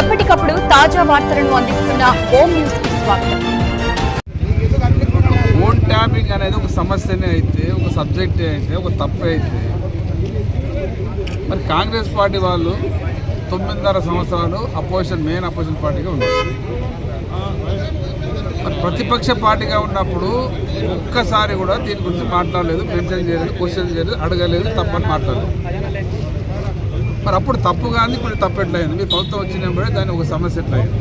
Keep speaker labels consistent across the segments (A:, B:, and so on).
A: ఎప్పటికప్పుడు తాజా వార్తలను అందిస్తున్న ఓం న్యూస్కి స్వాగతం.
B: ఫోన్ ట్యాపింగ్ అనేది ఒక సమస్యనే అయితే ఒక సబ్జెక్ట్ అయితే ఒక తప్పు అయితే. మరి కాంగ్రెస్ పార్టీ వాళ్ళు తొమ్మిదిన్నర సంవత్సరాలు అపోజిషన్ మెయిన్ అపోజిషన్ పార్టీగా ఉన్నారు. మరి ప్రతిపక్ష పార్టీగా ఉన్నప్పుడు ఒక్కసారి కూడా దీని గురించి మాట్లాడలేదు మెన్షన్ చేయలేదు క్వశ్చన్ చేయలేదు అడగలేదు తప్పని మాట్లాడలేదు. మరి అప్పుడు తప్పు కానీ ఇప్పుడు తప్పు ఎట్లయింది? మీ ప్రభుత్వం వచ్చినప్పుడే దాని ఒక సమస్య ఎట్లయింది?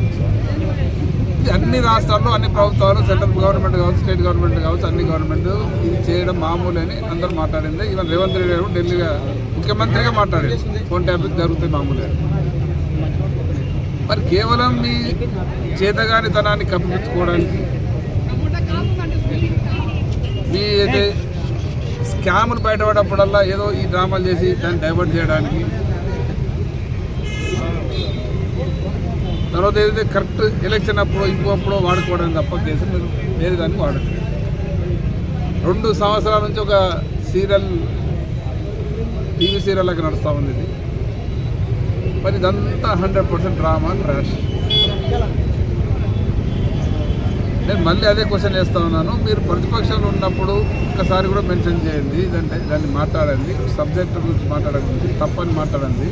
B: అన్ని రాష్ట్రాల్లో అన్ని ప్రభుత్వాలు సెంట్రల్ గవర్నమెంట్ కావచ్చు స్టేట్ గవర్నమెంట్ కావచ్చు అన్ని గవర్నమెంట్ ఇది చేయడం మామూలు అని అందరూ మాట్లాడింది. ఈవెన్ రేవంత్ రెడ్డి గారు ఢిల్లీగా ముఖ్యమంత్రిగా మాట్లాడారు. ఫోన్ ట్యాపింగ్ జరుగుతుంది మామూలు. మరి కేవలం మీ చేతగానితనాన్ని కప్పించుకోవడానికి మీ అయితే స్కాములు బయటపడప్పుడల్లా ఏదో ఈ డ్రామాలు చేసి దాన్ని డైవర్ట్ చేయడానికి తర్వాత ఏదైతే కరెక్ట్ ఎలక్షన్ అప్పుడు ఇంకోప్పుడు వాడుకోవడం తప్ప దేశం మీరు వేరే దాన్ని వాడట్లేదు రెండు సంవత్సరాల నుంచి ఒక సీరియల్ టీవీ సీరియల్ లాగా నడుస్తూ ఉంది ఇది. మరి ఇదంతా హండ్రెడ్ పర్సెంట్ డ్రామా ట్రాష్ నేను మళ్ళీ అదే క్వశ్చన్ వేస్తూ ఉన్నాను. మీరు ప్రతిపక్షంలో ఉన్నప్పుడు ఒక్కసారి కూడా మెన్షన్ చేయండి. ఇదంటే దాన్ని మాట్లాడండి. సబ్జెక్ట్ గురించి మాట్లాడకండి తప్పని మాట్లాడండి.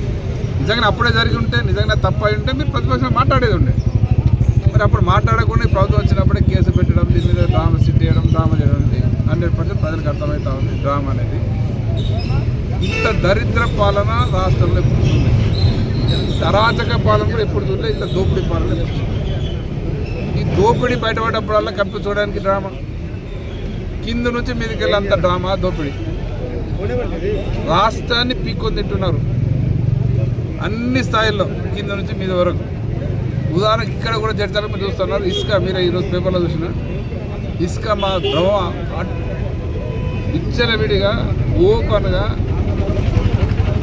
B: నిజంగా అప్పుడే జరిగి ఉంటే నిజంగా తప్పు అయి ఉంటే మీరు ప్రతిపక్షం మాట్లాడేది ఉండే. మరి అప్పుడు మాట్లాడకుండా ప్రభుత్వం వచ్చినప్పుడే కేసు పెట్టడం దీని మీద డ్రామా సిట్ చేయడం డ్రామా చేయడం హండ్రెడ్ పర్సెంట్ ప్రజలకు అర్థమవుతా ఉంది డ్రామా అనేది. ఇంత దరిద్ర పాలన రాష్ట్రంలో ఎప్పుడు చూడలేదు. ఇంత అరాచక పాలన కూడా ఎప్పుడు చూడలేదు ఇంత దోపిడీ పాలన ఎప్పుడు ఈ దోపిడీ బయటపడ్డప్పుడల్లా కప్పి చూడడానికి డ్రామా. కింద నుంచి మీదకి వెళ్ళి అంత డ్రామా దోపిడీ. రాష్ట్రాన్ని పీక్కొని తింటున్నారు. అన్ని స్థాయిల్లో కింద నుంచి మీద వరకు. ఉదాహరణకి ఇక్కడ కూడా జడ్చాలని మీరు చూస్తున్నారు ఇసుక మీరు ఈరోజు పేపర్లో చూసిన. ఇసుక మా ద్రవ విచ్చలవిడిగా ఓపెన్గా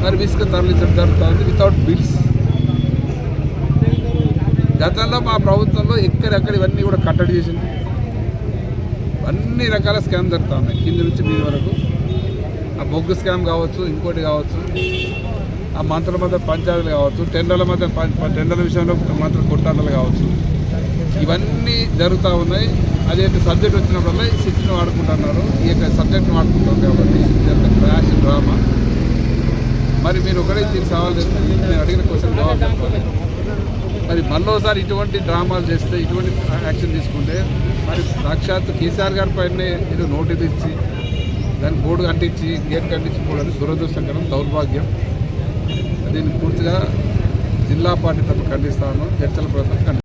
B: మరి ఇసుక తరలించడం జరుగుతుంది వితౌట్ బిల్స్ గతంలో మా ప్రభుత్వంలో ఎక్కడెక్కడ ఇవన్నీ కూడా కట్టడి చేసింది. అన్ని రకాల స్కామ్ జరుగుతూ ఉన్నాయి కింద నుంచి మీద వరకు. ఆ బొగ్గు స్కామ్ కావచ్చు ఇంకోటి కావచ్చు. ఆ మంత్రుల మధ్య పంచాయతీలు కావచ్చు టెండర్ల మధ్య పం- టెండర్ల విషయంలో మంత్రులు కొట్టాటలు కావచ్చు. ఇవన్నీ జరుగుతూ ఉన్నాయి. అదైతే సబ్జెక్ట్ వచ్చినప్పుడల్లా ఈ సిట్ని వాడుకుంటున్నారు. ఈ యొక్క సబ్జెక్ట్ని వాడుకుంటారు కాబట్టి ఇదంతా క్రాష్ డ్రామా. మరి మీరు ఒకటే దీనికి సవాల్ చేస్తే నేను అడిగిన క్వశ్చన్ జవాబు చెప్పాలి మరి మళ్ళోసారి ఇటువంటి డ్రామాలు చేస్తే ఇటువంటి యాక్షన్ తీసుకుంటే మరి సాక్షాత్ కేసీఆర్ గారి పైన ఏదో నోటీస్ ఇచ్చి దాన్ని బోర్డు కట్టించి గేట్ కంటించి పోవడం దురదృష్టకరం దౌర్భాగ్యం. దీన్ని పూర్తిగా జిల్లా పార్టీ తప్ప ఖండిస్తాను. చర్చల ప్రభుత్వం ఖండిస్తాను.